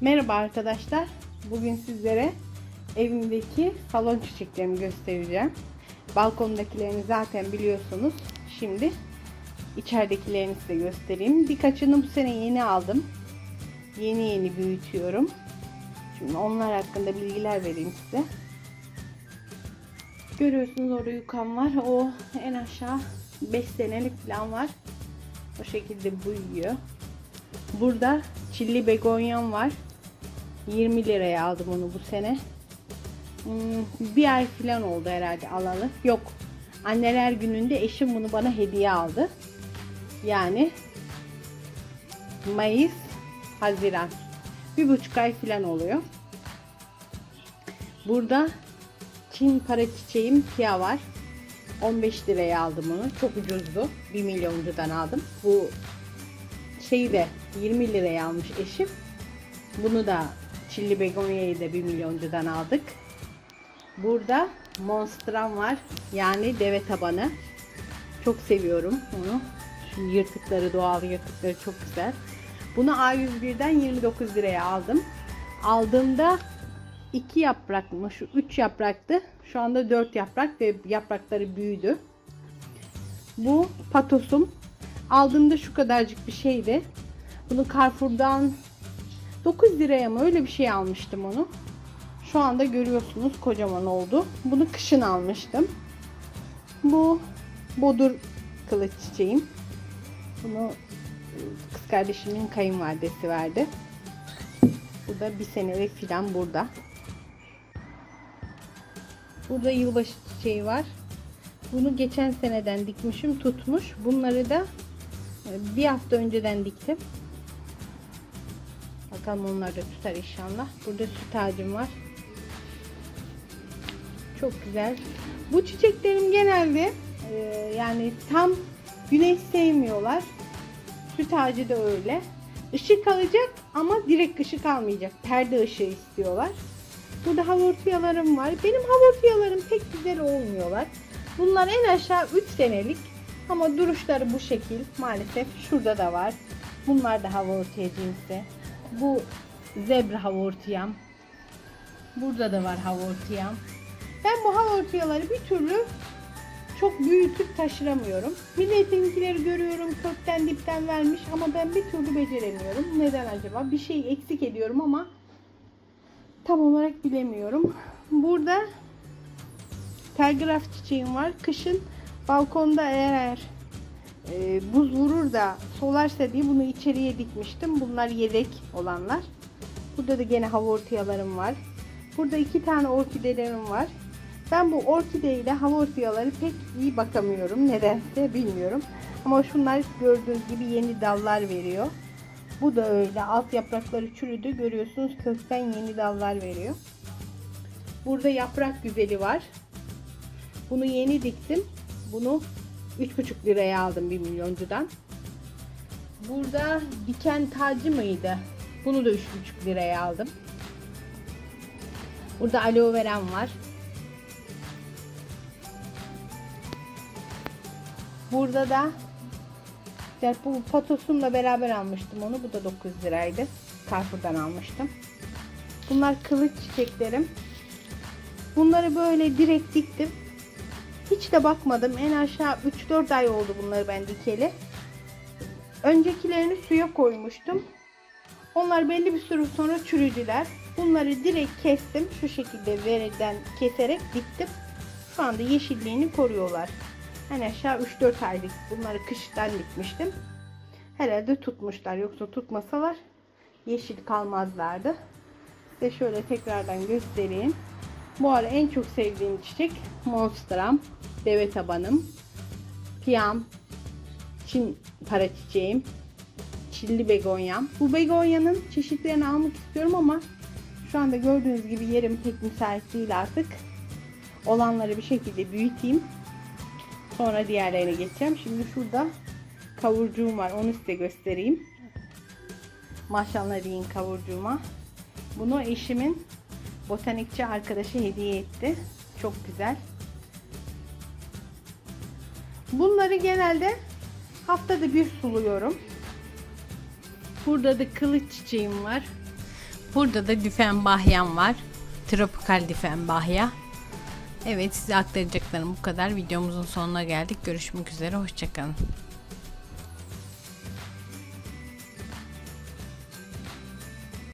Merhaba arkadaşlar. Bugün sizlere evimdeki salon çiçeklerimi göstereceğim. Balkondakilerini zaten biliyorsunuz. Şimdi içeridekilerini size göstereyim. Birkaçını bu sene yeni aldım. Yeni yeni büyütüyorum. Şimdi onlar hakkında bilgiler vereyim size. Görüyorsunuz orada yukan var. O en aşağı 5 senelik falan var. O şekilde büyüyor. Burada çilli begonyam var. 20 liraya aldım onu bu sene. Hmm, bir ay falan oldu herhalde alalı. Yok. Anneler gününde eşim bunu bana hediye aldı. Yani Mayıs, Haziran. Bir buçuk ay falan oluyor. Burada Çin para çiçeğim Pia var. 15 liraya aldım onu. Çok ucuzdu. 1 milyoncudan aldım. Bu şeyi de 20 liraya almış eşim. Bunu da çilli begonyayı da 1 milyoncudan aldık. Burada monstram var. Yani deve tabanı. Çok seviyorum onu. Şu yırtıkları doğal yırtıkları çok güzel. Bunu A101'den 29 liraya aldım. Aldığımda 2 yaprak mı? Şu 3 yapraktı. Şu anda 4 yaprak ve yaprakları büyüdü. Bu patosum. Aldığımda şu kadarcık bir şeydi. Bunu Carrefour'dan 9 liraya mı öyle bir şey almıştım onu. Şu anda görüyorsunuz kocaman oldu. Bunu kışın almıştım. Bu bodur kılıç çiçeğim. Bunu kız kardeşimin kayınvalidesi verdi. Bu da bir senelik filan burada. Burada yılbaşı çiçeği var. Bunu geçen seneden dikmişim tutmuş. Bunları da e, bir hafta önceden diktim. Bakalım onlar da tutar inşallah. Burada süt ağacım var. Çok güzel. Bu çiçeklerim genelde e, yani tam güneş sevmiyorlar. Süt ağacı da öyle. Işık alacak ama direkt ışık almayacak. Perde ışığı istiyorlar. Burada havortiyalarım var. Benim havortiyalarım pek güzel olmuyorlar. Bunlar en aşağı 3 senelik. Ama duruşları bu şekil. Maalesef şurada da var. Bunlar da havortiya cinsi. Bu zebra havortiyam. Burada da var havortiyam. Ben bu havortiyaları bir türlü çok büyütüp taşıramıyorum. Milletinkileri görüyorum kökten dipten vermiş ama ben bir türlü beceremiyorum. Neden acaba? Bir şey eksik ediyorum ama tam olarak bilemiyorum. Burada telgraf çiçeğim var. Kışın balkonda eğer buz vurur da solarsa diye bunu içeriye dikmiştim. Bunlar yedek olanlar. Burada da gene havortiyalarım var. Burada iki tane orkidelerim var. Ben bu orkide ile havortiyaları pek iyi bakamıyorum. Nedense bilmiyorum. Ama şunlar gördüğünüz gibi yeni dallar veriyor. Bu da öyle. Alt yaprakları çürüdü. Görüyorsunuz kökten yeni dallar veriyor. Burada yaprak güzeli var. Bunu yeni diktim. Bunu 3,5 liraya aldım 1 milyoncudan. Burada diken tacı mıydı? Bunu da 3,5 liraya aldım. Burada aloe verem var. Burada da yani bu patosumla beraber almıştım onu. Bu da 9 liraydı. Carrefour'dan almıştım. Bunlar kılıç çiçeklerim. Bunları böyle direkt diktim. Hiç de bakmadım. En aşağı 3-4 ay oldu bunları ben dikeli. Öncekilerini suya koymuştum. Onlar belli bir süre sonra çürüdüler. Bunları direkt kestim. Şu şekilde veriden keserek diktim. Şu anda yeşilliğini koruyorlar. En aşağı 3-4 aylık. Bunları kıştan dikmiştim. Herhalde tutmuşlar. Yoksa tutmasalar yeşil kalmazlardı. Size şöyle tekrardan göstereyim. Bu ara en çok sevdiğim çiçek Monstram, deve tabanım, Piyam, Çin para çiçeğim, çilli begonyam. Bu begonyanın çeşitlerini almak istiyorum ama şu anda gördüğünüz gibi yerim pek müsait değil artık. Olanları bir şekilde büyüteyim. Sonra diğerlerine geçeceğim. Şimdi şurada kavurcuğum var. Onu size göstereyim. Maşallah deyin kavurcuğuma. Bunu eşimin botanikçi arkadaşı hediye etti. Çok güzel. Bunları genelde haftada bir suluyorum. Burada da kılıç çiçeğim var. Burada da Diffenbachyan var. Tropikal Diffenbachya. Evet size aktaracaklarım bu kadar. Videomuzun sonuna geldik. Görüşmek üzere. Hoşçakalın.